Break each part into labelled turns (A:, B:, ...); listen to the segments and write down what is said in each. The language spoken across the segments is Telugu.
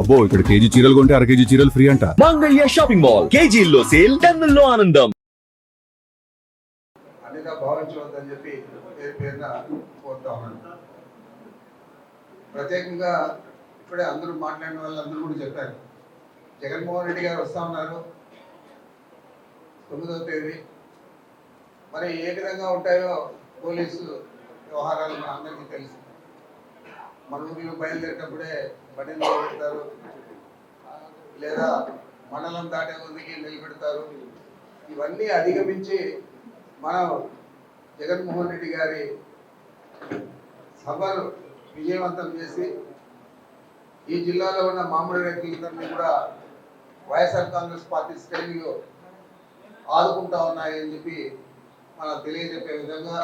A: అబ్బో ఇక్కడ కేజీ చీరలు కొంటే అర కేజీ చీరలు ఫ్రీ అంట.
B: మంగళ్య షాపింగ్ మాల్ కేజీల్లో సేల్ టన్నుల్లో ఆనందం.
C: అన్నిగా భావించవద్దని చెప్పి పేరు పేరున కోరుతా ఉన్నాను. ప్రత్యేకంగా ఇప్పుడే అందరూ మాట్లాడిన వాళ్ళందరూ కూడా చెప్పారు. జగన్మోహన్ రెడ్డి గారు వస్తా ఉన్నారు. తొమ్మిదవ తేదీ. మరి ఏ విధంగా ఉంటాయో పోలీసు వ్యవహారాలు మన అందరికీ తెలుసు. మన ఊరిలో బయలుదేరేటప్పుడే బండిలో పెడతారు. లేదా మండలం దాటే ముందుకి నిలబెడతారు ఇవన్నీ అధిగమించి మనం జగన్మోహన్ రెడ్డి గారి సభను విజయవంతం చేసి ఈ జిల్లాలో ఉన్న మామిడి రైతులందరినీ కూడా వైఎస్ఆర్ కాంగ్రెస్ పార్టీ శ్రేణులు ఆదుకుంటా ఉన్నాయని చెప్పి మనం తెలియజెప్పే విధంగా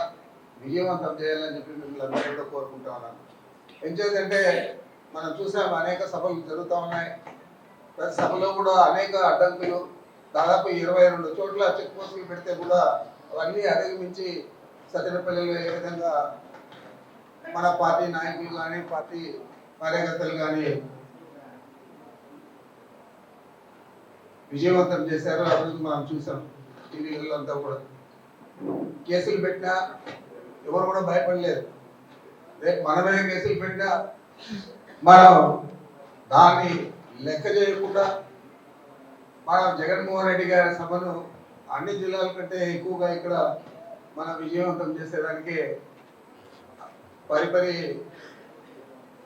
C: విజయవంతం చేయాలని చెప్పి మిమ్మల్ని అందరూ కూడా కోరుకుంటా ఉన్నాను. ఎంచేదంటే మనం చూసాం అనేక సభలు జరుగుతూ ఉన్నాయి. ప్రతి సభలో కూడా అనేక అడ్డంకులు. దాదాపు ఇరవై రెండు చోట్ల చెక్ పోస్టులు పెడితే కూడా అవన్నీ అధిగమించి సత్యనపల్లిలో ఏ విధంగా మన పార్టీ నాయకులు కానీ పార్టీ కార్యకర్తలు కానీ విజయవంతం చేశారో అభివృద్ధి మనం చూసాం టీవీలలో అంతా కూడా. కేసులు పెట్టినా ఎవరు కూడా భయపడలేదు. రేపు మనమే కేసులు పెట్టినా మనం దాన్ని లెక్క చేయకుండా మనం జగన్మోహన్ రెడ్డి గారి సభను అన్ని జిల్లాల కంటే ఎక్కువగా ఇక్కడ మనం విజయవంతం చేసేదానికి పరిపరి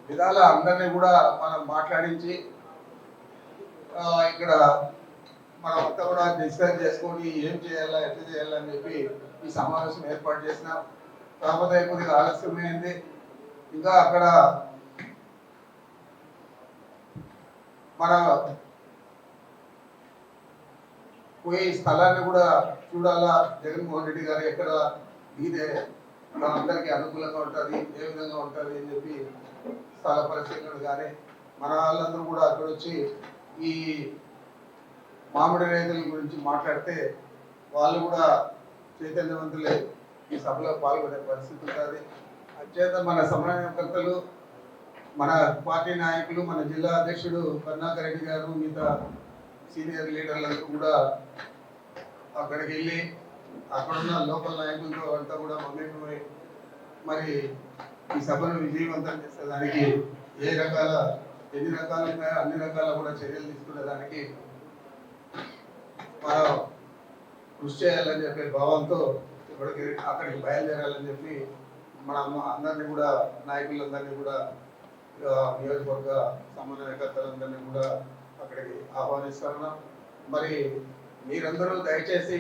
C: విధాల అందరినీ కూడా మనం మాట్లాడించి ఇక్కడ మనం అంతా కూడా డిస్కస్ చేసుకొని ఏం చేయాలా ఎట్లా చేయాలని చెప్పి ఈ సమావేశం ఏర్పాటు చేసినాం. కాకపోతే కొద్దిగా ఆలస్యమైంది. ఇంకా అక్కడ మన పోయి స్థలాన్ని కూడా చూడాలా? జగన్మోహన్ రెడ్డి గారు ఎక్కడ ఇదే మనందరికీ అనుకూలంగా ఉంటుంది ఏ విధంగా ఉంటుంది అని చెప్పి స్థల పరిశీలనలు కానీ మన వాళ్ళందరూ కూడా అక్కడ వచ్చి ఈ మామిడి రైతుల గురించి మాట్లాడితే వాళ్ళు కూడా చైతన్యవంతులే ఈ సభలో పాల్గొనే పరిస్థితి ఉంటుంది. అంచేత మన సమన్వయకర్తలు మన పార్టీ నాయకులు మన జిల్లా అధ్యక్షుడు కరుణాకర్ రెడ్డి గారు మిగతా సీనియర్ లీడర్లందరూ కూడా అక్కడికి వెళ్ళి అక్కడున్న లోకల్ నాయకులతో అంతా కూడా మమ్మీ మరి ఈ సభను విజయవంతం చేసేదానికి ఏ రకాల ఎన్ని రకాలుగా అన్ని రకాల కూడా చర్యలు తీసుకునేదానికి మనం కృషి చేయాలని చెప్పే భావంతో ఇప్పటికి అక్కడికి బయలుదేరాలని చెప్పి మన అమ్మ- అందరినీ కూడా నాయకులందరినీ కూడా నియోజకవర్గ సమన్వయకర్తలందరినీ కూడా అక్కడికి ఆహ్వానిస్తాను మరి మీరందరూ దయచేసి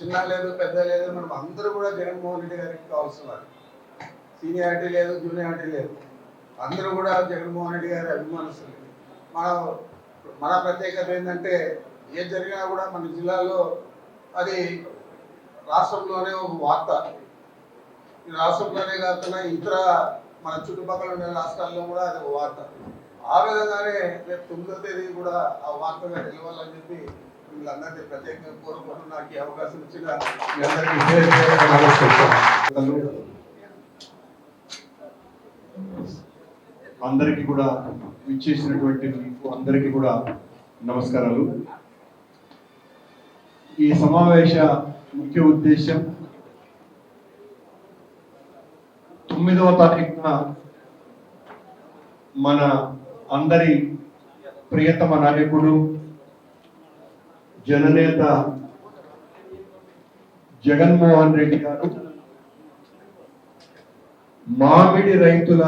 C: చిన్న లేదు పెద్ద లేదు మనం అందరూ కూడా జగన్మోహన్ రెడ్డి గారికి కావాల్సిన సీనియారిటీ లేదు జూనియారిటీ లేదు. అందరూ కూడా జగన్మోహన్ రెడ్డి గారి అభిమానస్తులు మన మన ప్రత్యేకత ఏంటంటే ఏది జరిగినా కూడా మన జిల్లాలో అది రాష్ట్రంలోనే ఒక వార్త. ఈ రాష్ట్రంలోనే కాకుండా ఇతర మన చుట్టుపక్కల ఉన్న రాష్ట్రాల్లో కూడా అది ఒక వార్త. ఆ విధంగానే రేపు తొమ్మిదో తేదీ కూడా ఆ వార్తగా నిలవాలని చెప్పి వీళ్ళందరినీ ప్రత్యేకంగా కోరుకుంటూ నాకు ఈ అవకాశం ఇచ్చిన మీ అందరికీ
D: అందరికీ కూడా విచ్చేసినటువంటి మీకు అందరికీ కూడా నమస్కారాలు. ఈ సమావేశ ముఖ్య ఉద్దేశం తొమ్మిదవ తారీఖున మన అందరి ప్రియతమ నాయకుడు జననేత జగన్మోహన్ రెడ్డి గారు మామిడి రైతుల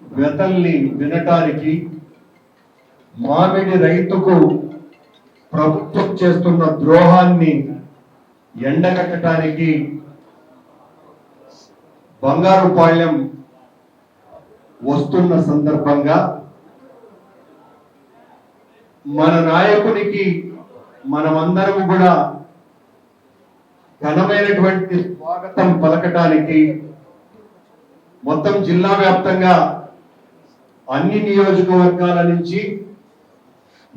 D: వ్యతల్ని వినటానికి మామిడి రైతుకు ప్రభుత్వం చేస్తున్న ద్రోహాన్ని ఎండగట్టడానికి బంగారుపాళ్యం వస్తున్న సందర్భంగా మన నాయకునికి మనమందరం కూడా ఘనమైనటువంటి స్వాగతం పలకటానికి మొత్తం జిల్లా వ్యాప్తంగా అన్ని నియోజకవర్గాల నుంచి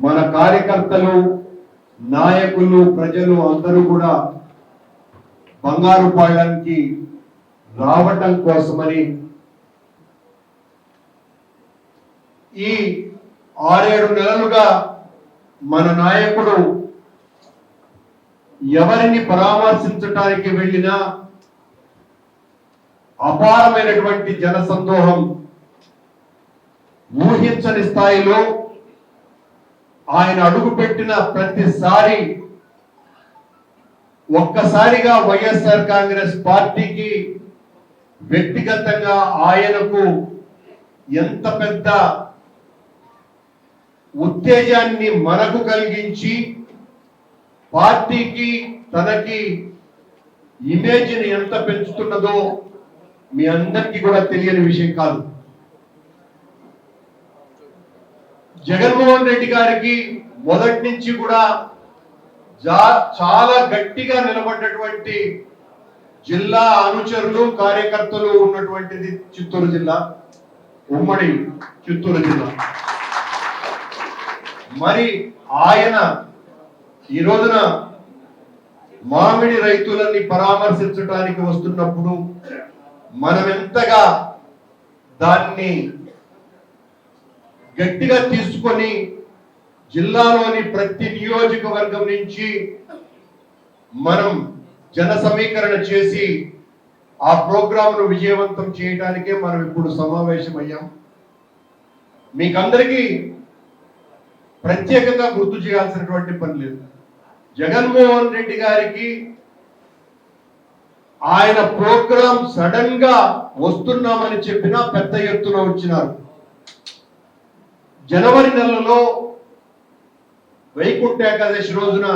D: మన కార్యకర్తలు నాయకులు ప్రజలు అందరూ కూడా బంగారు పాయడానికి రావటం కోసమని ఈ ఆరేడు నెలలుగా మన నాయకుడు ఎవరిని పరామర్శించటానికి వెళ్ళినా అపారమైనటువంటి జన సందోహం ఊహించని స్థాయిలో ఆయన అడుగుపెట్టిన ప్రతిసారి ఒక్కసారిగా వైఎస్ఆర్ కాంగ్రెస్ పార్టీకి వ్యక్తిగతంగా ఆయనకు ఎంత పెద్ద ఉత్తేజాన్ని మనకు కలిగించి పార్టీకి తనకి ఇమేజ్ని ఎంత పెంచుతున్నదో మీ అందరికీ కూడా తెలియని విషయం కాదు. జగన్మోహన్ రెడ్డి గారికి మొదటి నుంచి కూడా చాలా గట్టిగా నిలబడ్డటువంటి జిల్లా అనుచరులు కార్యకర్తలు ఉన్నటువంటిది చిత్తూరు జిల్లా ఉమ్మడి చిత్తూరు జిల్లా. మరి ఆయన ఈ రోజున మామిడి రైతులని పరామర్శించడానికి వస్తున్నప్పుడు మనం ఎంతగా దాన్ని గట్టిగా తీసుకొని జిల్లాలోని ప్రతి నియోజకవర్గం నుంచి మనం జన సమీకరణ చేసి ఆ ప్రోగ్రాంను విజయవంతం చేయడానికే మనం ఇప్పుడు సమావేశమయ్యాం. మీకందరికీ ప్రత్యేకంగా గుర్తు చేయాల్సినటువంటి పని లేదు. జగన్మోహన్ రెడ్డి గారికి ఆయన ప్రోగ్రాం సడన్గా వస్తున్నామని చెప్పినా పెద్ద ఎత్తున వచ్చినారు. జనవరి నెలలో వైకుంఠ ఏకాదశి రోజున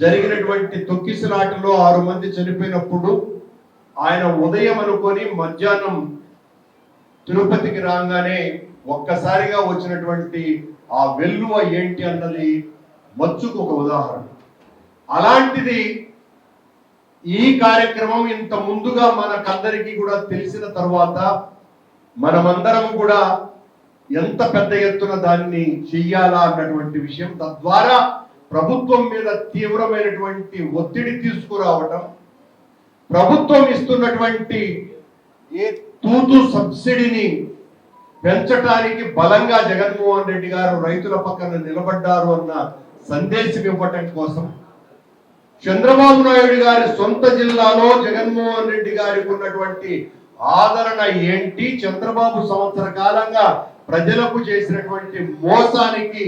D: జరిగినటువంటి తొక్కిసలాటలో ఆరు మంది చనిపోయినప్పుడు ఆయన ఉదయం అనుకొని మధ్యాహ్నం తిరుపతికి రాగానే ఒక్కసారిగా వచ్చినటువంటి ఆ వెల్లువ ఏంటి అన్నది మచ్చుకు ఒక ఉదాహరణ. అలాంటిది ఈ కార్యక్రమం ఇంత ముందుగా మనకందరికీ కూడా తెలిసిన తర్వాత మనమందరం కూడా ఎంత పెద్ద ఎత్తున దాన్ని చెయ్యాలా అన్నటువంటి విషయం తద్వారా ప్రభుత్వం మీద తీవ్రమైనటువంటి ఒత్తిడి తీసుకురావటం ప్రభుత్వం ఇస్తున్నటువంటి ఏ తూతు సబ్సిడీని పెంచటానికి బలంగా జగన్మోహన్ రెడ్డి గారు రైతుల పక్కన నిలబడ్డారు అన్న సందేశం ఇవ్వటం కోసం చంద్రబాబు నాయుడు గారి సొంత జిల్లాలో జగన్మోహన్ రెడ్డి గారికి ఉన్నటువంటి ఆదరణ ఏంటి? చంద్రబాబు సంవత్సర కాలంగా ప్రజలకు చేసినటువంటి మోసానికి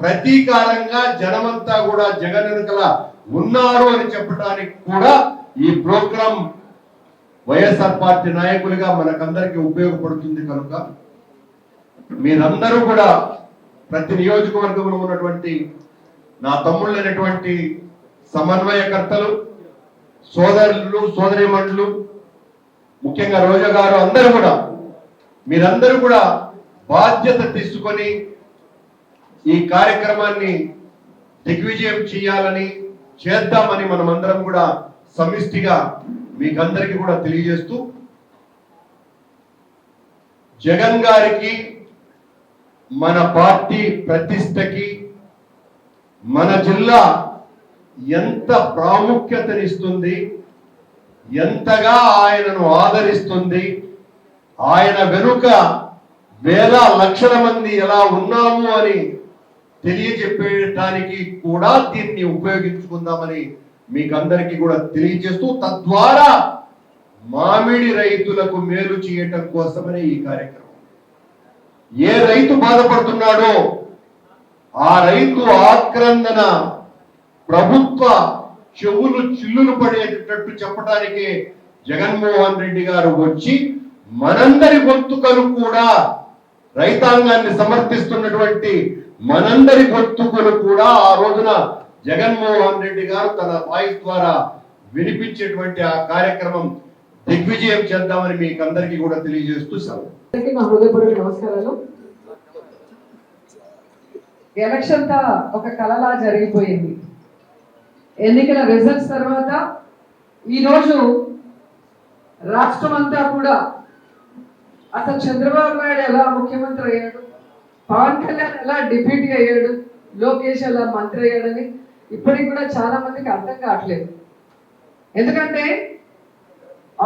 D: ప్రతీకారంగా జనమంతా కూడా జగన్ వెనుకల ఉన్నారు అని చెప్పడానికి కూడా ఈ ప్రోగ్రాం వైఎస్ఆర్ పార్టీ నాయకులుగా మనకందరికీ ఉపయోగపడుతుంది కనుక మీరందరూ కూడా ప్రతి నియోజకవర్గంలో ఉన్నటువంటి నా తమ్ముళ్ళైనటువంటి సమన్వయకర్తలు సోదరులు సోదరిమణులు ముఖ్యంగా రోజా గారు అందరూ కూడా మీరందరూ కూడా బాధ్యత తీసుకొని ఈ కార్యక్రమాన్ని దిగ్విజయం చేయాలని చేద్దామని మనమందరం కూడా సమిష్టిగా మీకందరికీ కూడా తెలియజేస్తూ జగన్ గారికి మన పార్టీ ప్రతిష్టకి మన జిల్లా ఎంత ప్రాముఖ్యతనిస్తుంది ఎంతగా ఆయనను ఆదరిస్తుంది ఆయన వెనుక వేల లక్షల మంది ఎలా ఉన్నాము అని తెలియజెప్పడానికి కూడా దీన్ని ఉపయోగించుకుందామని మీకు అందరికీ కూడా తెలియజేస్తూ తద్వారా మామిడి రైతులకు మేలు చేయటం కోసమనే ఈ కార్యక్రమం. ఏ రైతు బాధపడుతున్నాడో ఆ రైతు ఆక్రందన ప్రభుత్వ చెవులు చిల్లులు పడేటట్టు చెప్పడానికే జగన్మోహన్ రెడ్డి గారు వచ్చి మనందరి గొంతుకను కూడా రైతాంగాన్ని సమర్థిస్తున్నటువంటి మనందరి గొంతుకలు కూడా ఆ రోజున జగన్మోహన్ రెడ్డి గారు తన వాయిస్ ద్వారా వినిపించేటువంటి ఆ కార్యక్రమం దిగ్విజయం చేద్దామని మీకు అందరికీ కూడా తెలియజేస్తూ సెలవు.
E: నమస్కారాలు. ఎలక్షన్ తా ఒక కలలా జరిగిపోయింది. ఎన్నికల రిజల్ట్స్ తర్వాత ఈరోజు రాష్ట్రం అంతా కూడా అసలు చంద్రబాబు నాయుడు ఎలా ముఖ్యమంత్రి అయ్యాడు పవన్ కళ్యాణ్ ఎలా డిప్యూటీ అయ్యాడు? లోకేష్ ఎలా మంత్రి అయ్యాడని ఇప్పటికి కూడా చాలా మందికి అర్థం కావట్లేదు. ఎందుకంటే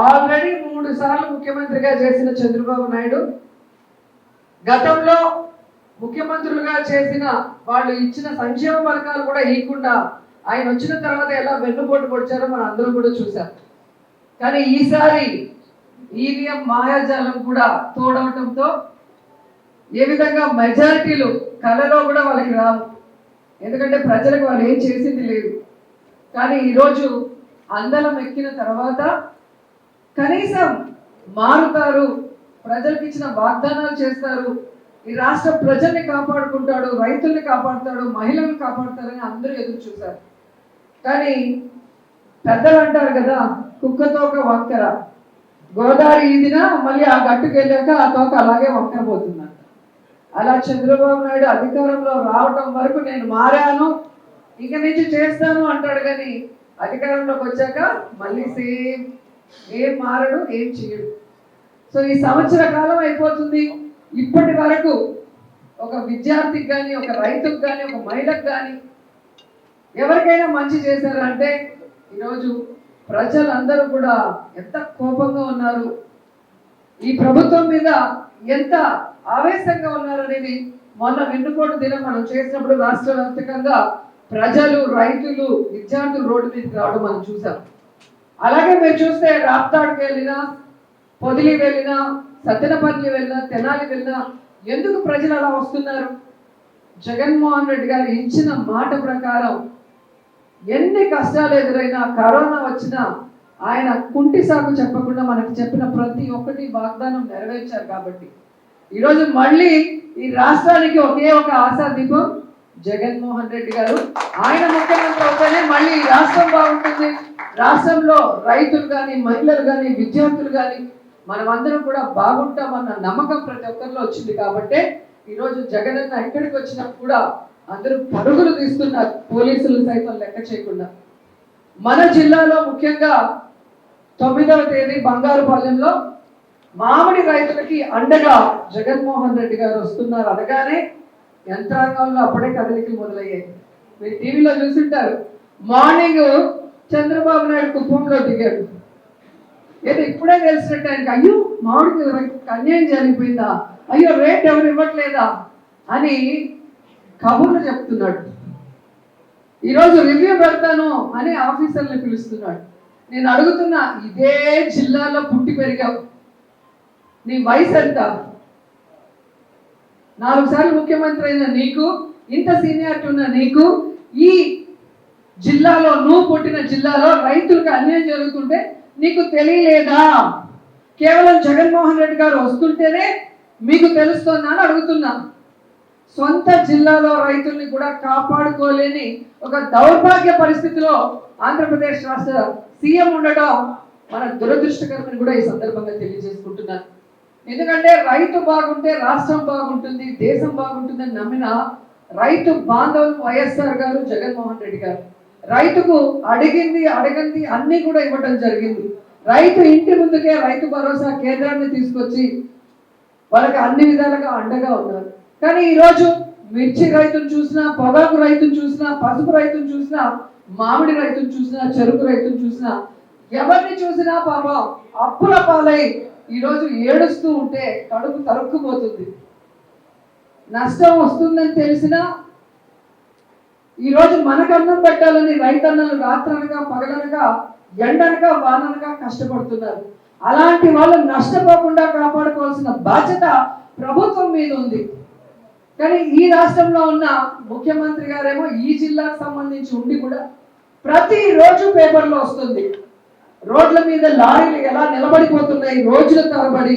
E: ఆల్రెడీ మూడు సార్లు ముఖ్యమంత్రిగా చేసిన చంద్రబాబు నాయుడు గతంలో ముఖ్యమంత్రులుగా చేసిన వాళ్ళు ఇచ్చిన సంక్షేమ పథకాలు కూడా ఇవ్వకుండా ఆయన వచ్చిన తర్వాత ఎలా వెన్నుపోటు పొడిచారో మనం అందరూ కూడా చూసాం కానీ ఈసారి ఈవీఎం మాయాజాలం కూడా తోడవటంతో ఏ విధంగా మెజారిటీలు కళలో కూడా వాళ్ళకి రావు. ఎందుకంటే ప్రజలకు వాళ్ళు ఏం చేసింది లేదు. కానీ ఈరోజు అందలం ఎక్కిన తర్వాత కనీసం మారుతారు ప్రజలకు ఇచ్చిన వాగ్దానాలు చేస్తారు. ఈ రాష్ట్ర ప్రజల్ని కాపాడుకుంటాడు రైతుల్ని కాపాడుతాడు మహిళల్ని కాపాడుతారని అందరూ ఎదురు చూశారు. కానీ పెద్దలు అంటారు కదా కుక్కతో ఒక వంకర. గోదావరి ఈదిన మళ్ళీ ఆ గట్టుకు వెళ్ళాక ఆ తోక అలాగే వంకర అలా చంద్రబాబు నాయుడు అధికారంలో రావటం వరకు నేను మారాను. ఇక నుంచి చేస్తాను అంటాడు కానీ అధికారంలోకి వచ్చాక మళ్ళీ సేమ్ ఏం మారడు ఏం చేయడు. సో ఈ సంవత్సర కాలం అయిపోతుంది. ఇప్పటి వరకు ఒక విద్యార్థికి కానీ ఒక రైతుకు కానీ ఒక మహిళకు కానీ ఎవరికైనా మంచి చేశారంటే ఈరోజు ప్రజలందరూ కూడా ఎంత కోపంగా ఉన్నారు. ఈ ప్రభుత్వం మీద ఎంత ఆవేశంగా ఉన్నారనేది మొన్న వెన్నుకోటు దినం మనం చేసినప్పుడు రాష్ట్ర వ్యాప్తంగా ప్రజలు రైతులు విద్యార్థులు రోడ్డు మీదకి రావడం మనం చూసాం. అలాగే మీరు చూస్తే రాప్తాడ్కి వెళ్ళినా పొదిలి వెళ్ళినా సత్తెనపల్లి వెళ్ళినా తెనాలి వెళ్ళినా ఎందుకు ప్రజలు అలా వస్తున్నారు? జగన్మోహన్ రెడ్డి గారు ఇచ్చిన మాట ప్రకారం ఎన్ని కష్టాలు ఎదురైనా కరోనా వచ్చినా ఆయన కుంటి సాకు చెప్పకుండా మనకు చెప్పిన ప్రతి ఒక్కటి వాగ్దానం నెరవేర్చారు కాబట్టి. ఈరోజు మళ్ళీ ఈ రాష్ట్రానికి ఒకే ఒక ఆశాదీపం జగన్మోహన్ రెడ్డి గారు. ఆయన ముఖ్యమంత్రి అవుతానే మళ్ళీ ఈ రాష్ట్రం బాగుంటుంది. రాష్ట్రంలో రైతులు కానీ మహిళలు కానీ విద్యార్థులు కానీ మనమందరం కూడా బాగుంటామన్న నమ్మకం ప్రతి ఒక్కరిలో వచ్చింది కాబట్టే ఈరోజు జగనన్న ఎక్కడికి వచ్చినా కూడా అందరూ పరుగులు తీస్తున్నారు. పోలీసులు సైతం లెక్క చేయకుండా. మన జిల్లాలో ముఖ్యంగా తొమ్మిదవ తేదీ బంగారుపాలెంలో మామిడి రైతులకి అండగా జగన్మోహన్ రెడ్డి గారు వస్తున్నారు అనగానే యంత్రాంగంలో అప్పుడే కదలికలు మొదలయ్యాయి. మీరు టీవీలో చూసింటారు మార్నింగ్ చంద్రబాబు నాయుడు కుప్పంలో దిగాడు. ఏదో ఇప్పుడే తెలిసినట్టు ఆయనకి అయ్యో మామిడికి అన్యాయం జరిగిపోయిందా? అయ్యో రేట్ ఎవరు ఇవ్వట్లేదా? అని కబుర్లు చెప్తున్నాడు. ఈరోజు రివ్యూ పెడతాను అని ఆఫీసర్ని పిలుస్తున్నాడు. నేను అడుగుతున్నా ఇదే జిల్లాలో పుట్టి పెరిగావు. నీ వయసు ఎంత? నాలుగు సార్లు ముఖ్యమంత్రి అయిన నీకు ఇంత సీనియారిటీ ఉన్న నీకు ఈ జిల్లాలో నువ్వు పుట్టిన జిల్లాలో రైతులకు అన్యాయం జరుగుతుంటే నీకు తెలియలేదా? కేవలం జగన్మోహన్ రెడ్డి గారు వస్తుంటేనే మీకు తెలుస్తుందా అని అడుగుతున్నా. సొంత జిల్లాలో రైతుల్ని కూడా కాపాడుకోలేని ఒక దౌర్భాగ్య పరిస్థితిలో ఆంధ్రప్రదేశ్ రాష్ట్ర సీఎం ఉండటం మన దురదృష్టకరమని కూడా ఈ సందర్భంగా తెలియజేసుకుంటున్నాను. ఎందుకంటే రైతు బాగుంటే రాష్ట్రం బాగుంటుంది దేశం బాగుంటుందని నమ్మిన రైతు బాంధవులు వైఎస్ఆర్ గారు జగన్మోహన్ రెడ్డి గారు. రైతుకు అడిగింది అడగంది అన్ని కూడా ఇవ్వడం జరిగింది. రైతు ఇంటి ముందుకే రైతు భరోసా కేంద్రాన్ని తీసుకొచ్చి వాళ్ళకి అన్ని విధాలుగా అండగా ఉన్నారు. కానీ ఈరోజు మిర్చి రైతును చూసినా పొగాకు రైతును చూసినా పసుపు రైతును చూసినా మామిడి రైతును చూసినా చెరుకు రైతును చూసినా ఎవరిని చూసినా పాపం అప్పుల పాలై ఈరోజు ఏడుస్తూ ఉంటే కడుపు తరుక్కుపోతుంది. నష్టం వస్తుందని తెలిసినా ఈరోజు మనకు అన్నం పెట్టాలని రైతన్నలు రాత్రనగా పగలనగా ఎండనగా వాననగా కష్టపడుతున్నారు. అలాంటి వాళ్ళు నష్టపోకుండా కాపాడుకోవాల్సిన బాధ్యత ప్రభుత్వం మీద ఉంది. కానీ ఈ రాష్ట్రంలో ఉన్న ముఖ్యమంత్రి గారేమో ఈ జిల్లాకు సంబంధించి ఉండి కూడా ప్రతిరోజు పేపర్లో వస్తుంది. రోడ్ల మీద లారీలు ఎలా నిలబడిపోతున్నాయి రోజుల తరబడి.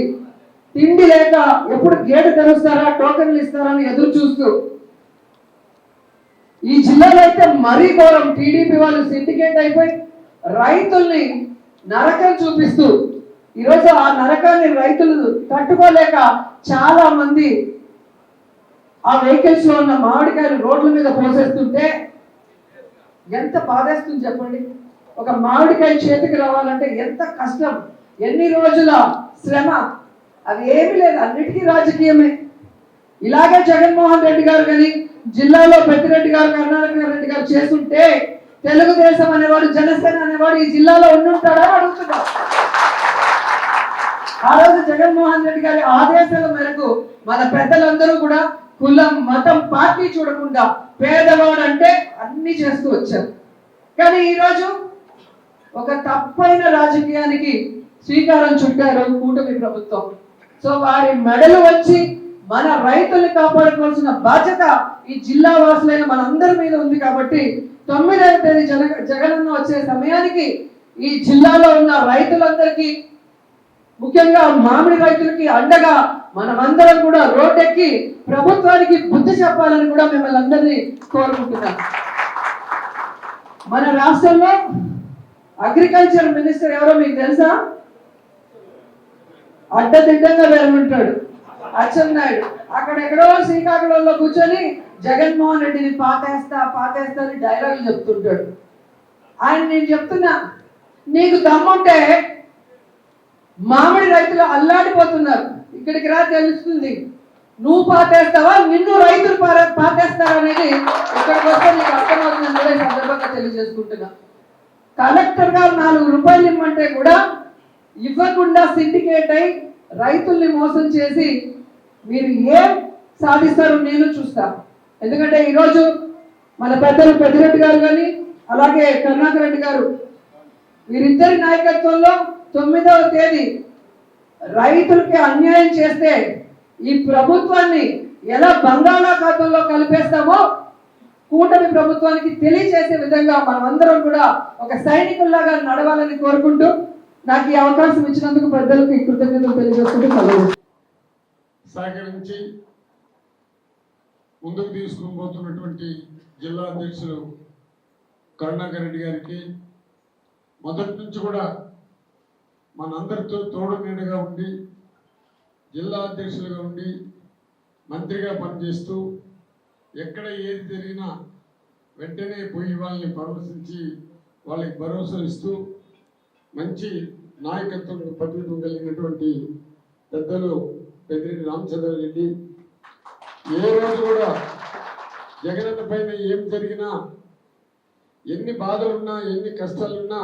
E: తిండి లేక ఎప్పుడు గేటు తెరుస్తారా టోకెన్లు ఇస్తారా అని ఎదురు చూస్తూ. ఈ జిల్లాలో అయితే మరీ ఘోరం. టీడీపీ వాళ్ళు సిండికేట్ అయిపోయి రైతుల్ని నరకం చూపిస్తూ. ఈరోజు ఆ నరకాన్ని రైతులు తట్టుకోలేక చాలా మంది ఆ వెహికల్స్లో ఉన్న మామిడికాయలు రోడ్ల మీద పోసేస్తుంటే ఎంత బాధేస్తుంది చెప్పండి? ఒక మామిడికాయ చేతికి రావాలంటే ఎంత కష్టం ఎన్ని రోజుల శ్రమ? అది ఏమీ లేదు అన్నిటికీ రాజకీయమే. ఇలాగే జగన్మోహన్ రెడ్డి గారు కానీ జిల్లాలో పెద్దిరెడ్డి గారు కర్ణాటక రెడ్డి గారు చేస్తుంటే తెలుగుదేశం అనేవాడు జనసేన అనేవాడు ఈ జిల్లాలో ఉండుంటాడా అడుగుతున్నా. ఆ రోజు జగన్మోహన్ రెడ్డి గారి ఆదేశాల మేరకు మన పెద్దలందరూ కూడా కులం మతం పార్టీ చూడకుండా పేదవాడు అంటే అన్ని చేస్తూ వచ్చారు. కానీ ఈరోజు ఒక తప్పైన రాజకీయానికి శ్రీకారం చుట్టారు కూటమి ప్రభుత్వం. సో వారి మెడలు వచ్చి మన రైతుల్ని కాపాడుకోవాల్సిన బాధ్యత ఈ జిల్లా వాసులైన మనందరి మీద ఉంది కాబట్టి తొమ్మిదవ తేదీ జన జగనన్న వచ్చే సమయానికి ఈ జిల్లాలో ఉన్న రైతులందరికీ ముఖ్యంగా మామిడి రైతులకి అండగా మనమందరం కూడా రోడ్డెక్కి ప్రభుత్వానికి బుద్ధి చెప్పాలని కూడా మిమ్మల్ని అందరినీ కోరుకుంటున్నాం. మన రాష్ట్రంలో అగ్రికల్చర్ మినిస్టర్ ఎవరో మీకు తెలుసా? అడ్డదిడ్డంగా వేరుంటాడు అచ్చెన్నాయుడు అక్కడెక్కడో శ్రీకాకుళంలో కూర్చొని జగన్మోహన్ రెడ్డిని పాతేస్తా పాతేస్తా అని డైలాగులు చెప్తుంటాడు. ఆయన నేను చెప్తున్నా నీకు దమ్ముంటే మామిడి రైతులు అల్లాడిపోతున్నారు. ఇక్కడికి రా తెలుస్తుంది. నువ్వు పాతేస్తావా? నిన్ను రైతులు పాతేస్తారు అనేది ఇక్కడికి వస్తే నీకు అర్థమవుతుందని కూడా ఈ సందర్భంగా తెలియజేసుకుంటున్నా. కలెక్టర్ గారు నాలుగు రూపాయలు ఇమ్మంటే కూడా ఇవ్వకుండా సిండికేట్ అయి రైతుల్ని మోసం చేసి మీరు ఏం సాధిస్తారో నేను చూస్తా. ఎందుకంటే ఈరోజు మన పెద్దలు పెద్దిరెడ్డి గారు కానీ అలాగే కరుణాకర్ రెడ్డి గారు వీరిద్దరి నాయకత్వంలో తొమ్మిదవ తేదీ. రైతులకి అన్యాయం చేస్తే ఈ ప్రభుత్వాన్ని ఎలా బంగాళాఖాతంలో కలిపేస్తామో కూటమి ప్రభుత్వానికి తెలియజేసే విధంగా మనమందరం కూడా ఒక సైనికుల్లాగా నడవాలని కోరుకుంటూ నాకు ఈ అవకాశం ఇచ్చినందుకు పెద్దలకు కృతజ్ఞతలు తెలియజేసుకుంటూ
F: సహకరించి ముందుకు తీసుకుని పోతున్నటువంటి జిల్లా అధ్యక్షులు కరుణాకర్ రెడ్డి గారికి మొదటి నుంచి కూడా మనందరితో తోడు నీడగా ఉండి జిల్లా అధ్యక్షులుగా ఉండి మంత్రిగా పనిచేస్తూ ఎక్కడ ఏది జరిగినా వెంటనే పోయి వాళ్ళని పరామర్శించి వాళ్ళకి భరోసా ఇస్తూ మంచి నాయకత్వం పట్టుకుని కలిగినటువంటి పెద్దలు పెద్దిరెడ్డి రామచంద్ర రెడ్డి. ఏ రోజు కూడా జగనన్న పైన ఏం జరిగినా ఎన్ని బాధలున్నా ఎన్ని కష్టాలున్నా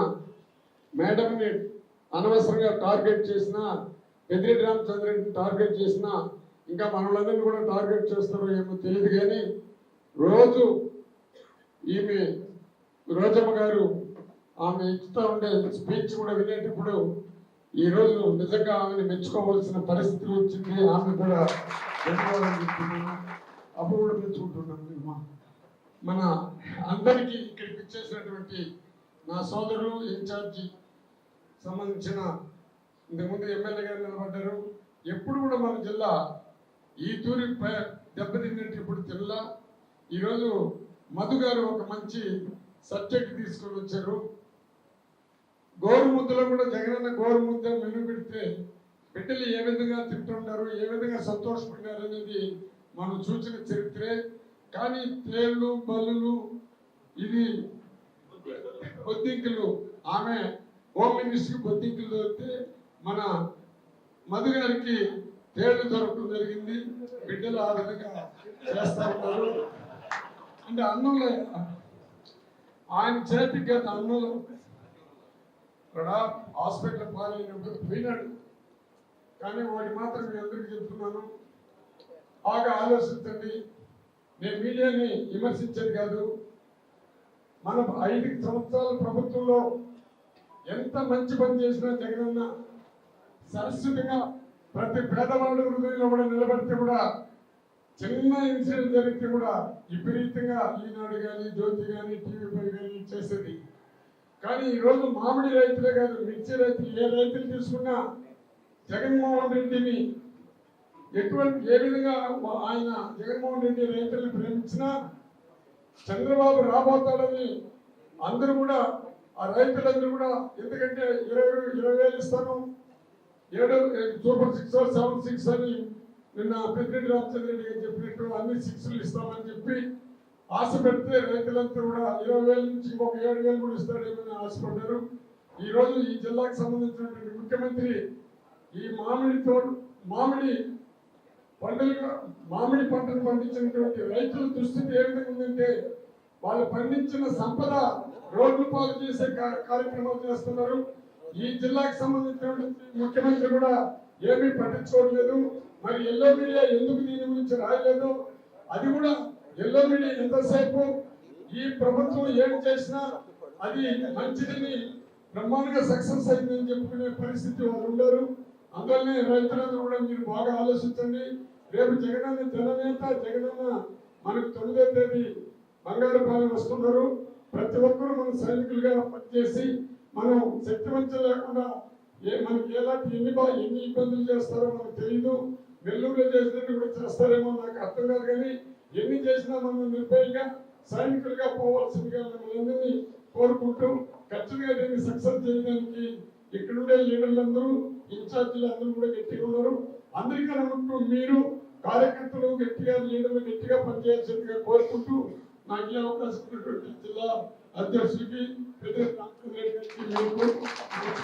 F: మేడంని అనవసరంగా టార్గెట్ చేసినా పెద్దిరెడ్డి రామచంద్ర టార్గెట్ చేసినా ఇంకా మనలందరినీ కూడా టార్గెట్ చేస్తారో ఏమో తెలియదు కానీ రోజు ఈమె రోజమ్మ గారు ఆమె ఇస్తూ ఉండే స్పీచ్ కూడా వినేటప్పుడు ఈ రోజు నిజంగా ఆమెను మెచ్చుకోవాల్సిన పరిస్థితి వచ్చింది ఆమె కూడా ధన్యవాదాలు అప్పుడు కూడా మెచ్చుకుంటున్నాను మన అందరికీ ఇక్కడికి ఇచ్చేసినటువంటి నా సోదరుడు ఇన్ఛార్జి సంబంధించిన ఇంతకుముందు ఎమ్మెల్యే గారు నిలబడ్డారు. ఎప్పుడు కూడా మన జిల్లా ఈ తూరి దెబ్బతిన్నట్టు ఇప్పుడు తినలా. ఈరోజు మధు గారు ఒక మంచి సబ్జెక్ట్ తీసుకొని వచ్చారు. గోరుముద్దలో కూడా జగనన్న గోరుముద్ద మెను పెడితే బిడ్డలు ఏ విధంగా తింటుంటారు ఏ విధంగా సంతోషపడినారు అనేది మనం చూసిన చరిత్రే. కానీ తేళ్ళు బల్లులు ఇది బొద్దింకులు ఆమె హోమ్ మినిస్ట్రీ బొద్దింకులు దొరికితే మన మధు గారికి తేళ్ళు దొరకడం జరిగింది. బిడ్డలు ఆ విధంగా చేస్తా ఉన్నారు. అంటే అన్నంలో ఆయన చేతికి గత అన్నంలో ఇక్కడ హాస్పిటల్ పాలైనప్పుడు పోయినాడు. కానీ వాడి మాత్రం మీ అందరికీ చెప్తున్నాను? బాగా ఆలోచించండి. నేను మీడియాని విమర్శించేది కాదు. మన ఐదు సంవత్సరాల ప్రభుత్వంలో ఎంత మంచి పని చేసినా జగనన్న సరస్వతిగా ప్రతి పేదవాడు హృదయంలో కూడా నిలబడితే కూడా చిన్న ఇన్సిడెంట్ జరిగితే కూడా విపరీతంగా ఈనాడు కానీ జ్యోతి కానీ టీవీపై కానీ చేసేది. కానీ ఈరోజు మామిడి రైతులే కాదు మిర్చి రైతులు ఏ రైతులు తీసుకున్నా జగన్మోహన్ రెడ్డిని ఎటువంటి ఏ విధంగా ఆయన జగన్మోహన్ రెడ్డి రైతులను ప్రేమించినా చంద్రబాబు రాబోతాడని అందరూ కూడా ఆ రైతులందరూ కూడా ఎందుకంటే ఇరవై ఇరవై వేలు ఇస్తాను. ఏడు సూపర్ సిక్స్ సెవెన్ సిక్స్ అని నిన్న ప్రెసిడెంట్ రామచంద్ర రెడ్డి గారు చెప్పినట్టు అన్ని సిక్స్లు ఇస్తామని చెప్పి ఆశ పెడితే రైతులంతా కూడా ఇరవై వేల నుంచి ఇంకొక ఏడు వేలు కూడా ఇస్తాడేమని ఆశపడ్డారు. ఈ రోజు ఈ జిల్లాకు సంబంధించినటువంటి ముఖ్యమంత్రి ఈ మామిడి తోడు మామిడి పంటలు మామిడి పంటను పండించినటువంటి రైతుల దుస్థితి ఏ విధంగా ఉందంటే వాళ్ళు పండించిన సంపద రోడ్లు పాలు చేసే కా- కార్యక్రమాలు చేస్తున్నారు. ఈ జిల్లాకు సంబంధించినటువంటి ముఖ్యమంత్రి కూడా ఏమీ పట్టించుకోవట్లేదు మరి ఎల్లో మీడియా ఎందుకు దీని గురించి రాయలేదు? అది కూడా ఎల్లో మీడియా ఎంతసేపు? ఈ ప్రభుత్వం ఏం చేసినా అది మంచిదని బ్రహ్మాండంగా సక్సెస్ అయిందని చెప్పుకునే పరిస్థితి వాళ్ళు ఉండరు. అందువల్లనే రైతులందరూ కూడా మీరు బాగా ఆలోచించండి. రేపు జగనన్న జననేత జగనన్న మనకు తొమ్మిదో తేదీ బంగారుపాలెం వస్తున్నారు. ప్రతి ఒక్కరూ మనం సైనికులుగా పనిచేసి మనం శక్తివంచ లేకుండా ఏ మనకి ఎలాంటి ఎన్ని బా ఎన్ని ఇబ్బందులు చేస్తారో మనకు తెలియదు నెల్లూరులో చేసినట్టు కూడా చేస్తారేమో నాకు అర్థం కాదు కానీ ఎన్ని చేసినా మనం నిర్భయంగా సైనికులుగా పోవాల్సిందిగా మిమ్మల్ని కోరుకుంటూ ఖచ్చితంగా దీన్ని సక్సెస్ చేయడానికి ఇక్కడుండే లీడర్లందరూ ఇన్ఛార్జీలు అందరూ కూడా గట్టిగా ఉన్నారు. అందరికీ ఉంటూ మీరు కార్యకర్తలు గట్టిగా లీడర్లు గట్టిగా పనిచేయాల్సిందిగా కోరుకుంటూ నాకు అవకాశం జిల్లా అధ్యక్షుడికి పెద్ద గారికి